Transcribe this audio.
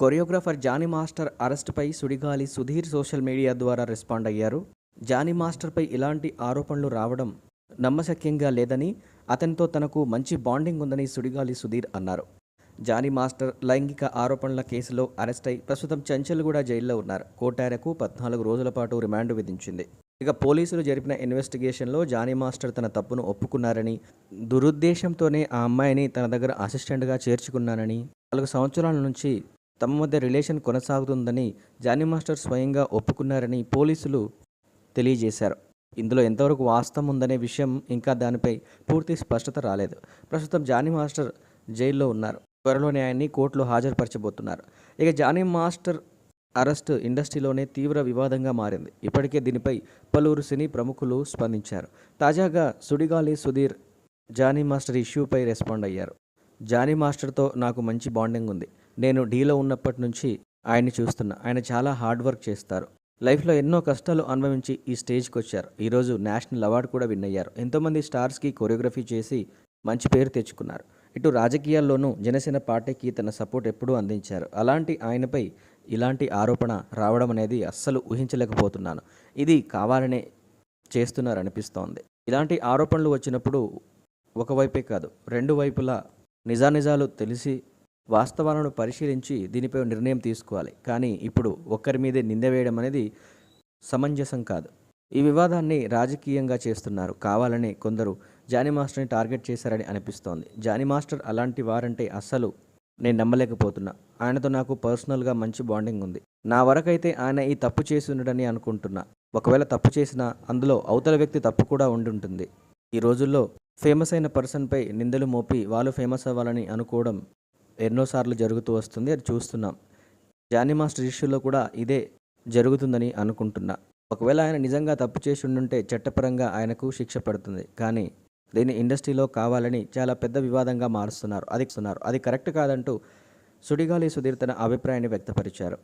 Choreographer Jani master అరెస్టుపై Sudigali Sudheer social media ద్వారా respond అయ్యారు. జానీ మాస్టర్పై ఇలాంటి ఆరోపణలు రావడం నమ్మశక్యంగా లేదని అతనితో తనకు మంచి బాండింగ్ ఉందని సుడిగాలి సుధీర్ అన్నారు. జానీ మాస్టర్ లైంగిక ఆరోపణల కేసులో అరెస్ట్ అయి ప్రస్తుతం చంచల్గూడ జైల్లో ఉన్నారు. కోటారకు పద్నాలుగు రోజుల పాటు రిమాండ్ విధించింది. ఇక పోలీసులు జరిపిన ఇన్వెస్టిగేషన్లో జానీ మాస్టర్ తన తప్పును ఒప్పుకున్నారని దురుద్దేశంతోనే ఆ అమ్మాయిని తన దగ్గర అసిస్టెంట్గా చేర్చుకున్నానని నాలుగు సంవత్సరాల నుంచి తమ మధ్య రిలేషన్ కొనసాగుతుందని జానీ మాస్టర్ స్వయంగా ఒప్పుకున్నారని పోలీసులు తెలియజేశారు. ఇందులో ఎంతవరకు వాస్తవం ఉందనే విషయం ఇంకా దానిపై పూర్తి స్పష్టత రాలేదు. ప్రస్తుతం జానీ మాస్టర్ జైల్లో ఉన్నారు. త్వరలోనే ఆయన్ని కోర్టులో హాజరుపరచబోతున్నారు. ఇక జానీ మాస్టర్ అరెస్ట్ ఇండస్ట్రీలోనే తీవ్ర వివాదంగా మారింది. ఇప్పటికే దీనిపై పలువురు సినీ ప్రముఖులు స్పందించారు. తాజాగా సుడిగాలి సుధీర్ జానీ మాస్టర్ ఇష్యూపై రెస్పాండ్ అయ్యారు. జానీ మాస్టర్తో నాకు మంచి బాండింగ్ ఉంది. నేను డీలో ఉన్నప్పటి నుంచి ఆయన్ని చూస్తున్నా. ఆయన చాలా హార్డ్ వర్క్ చేస్తారు. లైఫ్లో ఎన్నో కష్టాలు అనుభవించి ఈ స్టేజ్కి వచ్చారు ఈరోజు నేషనల్ అవార్డు కూడా విన్ అయ్యారు. ఎంతోమంది స్టార్స్కి కొరియోగ్రఫీ చేసి మంచి పేరు తెచ్చుకున్నారు. ఇటు రాజకీయాల్లోనూ జనసేన పార్టీకి తన సపోర్ట్ ఎప్పుడూ అందించారు. అలాంటి ఆయనపై ఇలాంటి ఆరోపణ రావడం అనేది అస్సలు ఊహించలేకపోతున్నాను. ఇది కావాలనే చేస్తున్నారనిపిస్తోంది. ఇలాంటి ఆరోపణలు వచ్చినప్పుడు ఒకవైపే కాదు రెండు వైపులా నిజానిజాలు తెలిసి వాస్తవాలను పరిశీలించి దీనిపై నిర్ణయం తీసుకోవాలి. కానీ ఇప్పుడు ఒక్కరి మీదే నింద వేయడం అనేది సమంజసం కాదు. ఈ వివాదాన్ని రాజకీయంగా చేస్తున్నారు. కావాలని కొందరు జానీ మాస్టర్ని టార్గెట్ చేశారని అనిపిస్తోంది. జానీ మాస్టర్ అలాంటి వారంటే అస్సలు నేను నమ్మలేకపోతున్నా. ఆయనతో నాకు పర్సనల్గా మంచి బాండింగ్ ఉంది. నా వరకైతే ఆయన ఈ తప్పు చేసి ఉండడని అనుకుంటున్నా. ఒకవేళ తప్పు చేసినా అందులో అవతల వ్యక్తి తప్పు కూడా ఉండి ఉంటుంది ఈ రోజుల్లో ఫేమస్ అయిన పర్సన్పై నిందలు మోపి వాళ్ళు ఫేమస్ అవ్వాలని అనుకోవడం ఎన్నోసార్లు జరుగుతూ వస్తుంది అది చూస్తున్నాం. జానీ మాస్టర్ ఇష్యూలో కూడా ఇదే జరుగుతుందని అనుకుంటున్నా. ఒకవేళ ఆయన నిజంగా తప్పు చేసి ఉండుంటే చట్టపరంగా ఆయనకు శిక్ష పడుతుంది. కానీ దీన్ని ఇండస్ట్రీలో కావాలని చాలా పెద్ద వివాదంగా మారుస్తున్నారు అది అది కరెక్ట్ కాదంటూ సుడిగాలి సుధీర్ తన అభిప్రాయాన్ని వ్యక్తపరిచారు.